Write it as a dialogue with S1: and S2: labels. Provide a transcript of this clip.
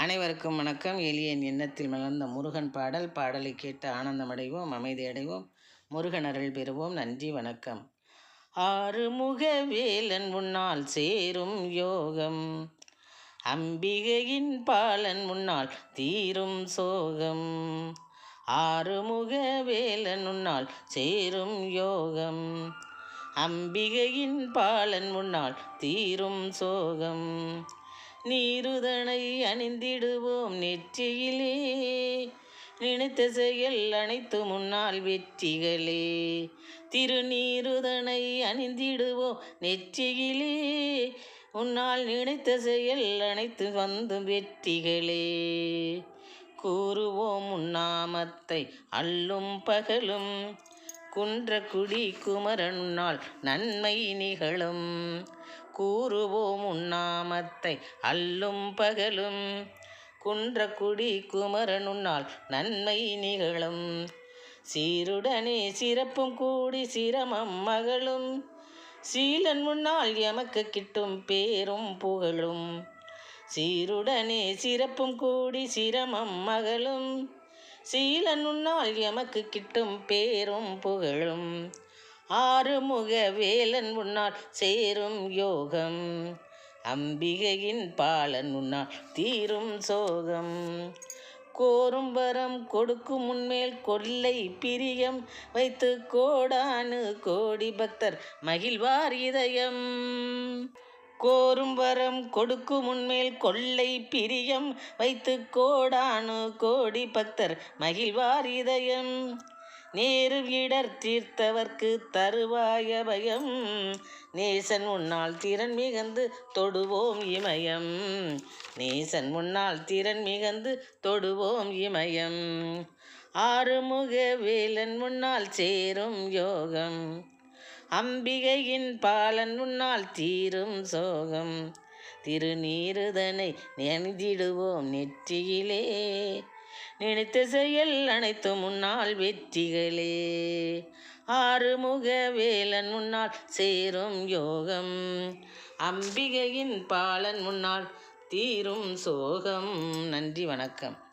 S1: அனைவருக்கும் வணக்கம். எளியன் எண்ணத்தில் மலர்ந்த முருகன் பாடல். பாடலை கேட்டு ஆனந்தமடைவோம் அமைதியடைவோம். முருகன் அருள் பெறுவோம். நன்றி வணக்கம். ஆறுமுக வேலன் முன்னால் சேரும் யோகம். அம்பிகையின் பாலன் முன்னால் தீரும் சோகம். ஆறுமுக வேலன் முன்னால் சேரும் யோகம். அம்பிகையின் பாலன் முன்னால் தீரும் சோகம். நீருதனை அணிந்திடுவோம் நெற்றியிலே. நினைத்த செயல் அனைத்து முன்னால் வெற்றிகளே. திருநீருதனை அணிந்திடுவோம் நெற்றியிலே. உன்னால் நினைத்த செயல் அனைத்து வந்து வெற்றிகளே. கூறுவோம் உன்னாமத்தை அல்லும் பகலும். குன்ற குடி குமரனுன்னால் நன்மை நிகழும். கூறுவோம் உண்ணாமத்தை அல்லும் பகலும். குன்ற குடி குமரனுன்னால் நன்மை நிகழும். சீருடனே சிறப்பும் கூடி சிரமம் மகளும். சீலன் முன்னால் எமக்கு கிட்டும் பேரும் புகழும். சீருடனே சிறப்பும் கூடி சிரமம் மகளும். சீலன் உன்னால் எமக்கு கிட்டும் பேரும் புகழும். ஆறுமுக வேலன் உன்னால் சேரும் யோகம். அம்பிகையின் பாலன் உன்னால் தீரும் சோகம். கோரும் வரம் கொடுக்கும் முன்மேல் கொல்லை பிரியம். வைத்து கோடானு கோடி பக்தர் மகிழ்வார் இதயம். கோரும் வரம் கொடுக்கும் முன்மேல் கொள்ளை பிரியம். வைத்து கோடானு கோடி பக்தர் மகிழ்வார் இதயம். நேரு இடர் தீர்த்தவர்க்கு தருவாய பயம். நேசன் முன்னால் திறன் மிகந்து தொடுவோம் இமயம். நேசன் முன்னால் திறன் மிகந்து தொடுவோம் இமயம். ஆறுமுக வேலன் முன்னால் சேரும் யோகம். அம்பிகையின் பாலன் முன்னால் தீரும் சோகம். திருநீருதனை நெஞ்சிடுவோம் நெற்றியிலே. நினைத்த செயல் அனைத்து முன்னால் வெற்றிகளே. ஆறுமுக வேலன் முன்னால் சேரும் யோகம். அம்பிகையின் பாலன் முன்னால் தீரும் சோகம். நன்றி வணக்கம்.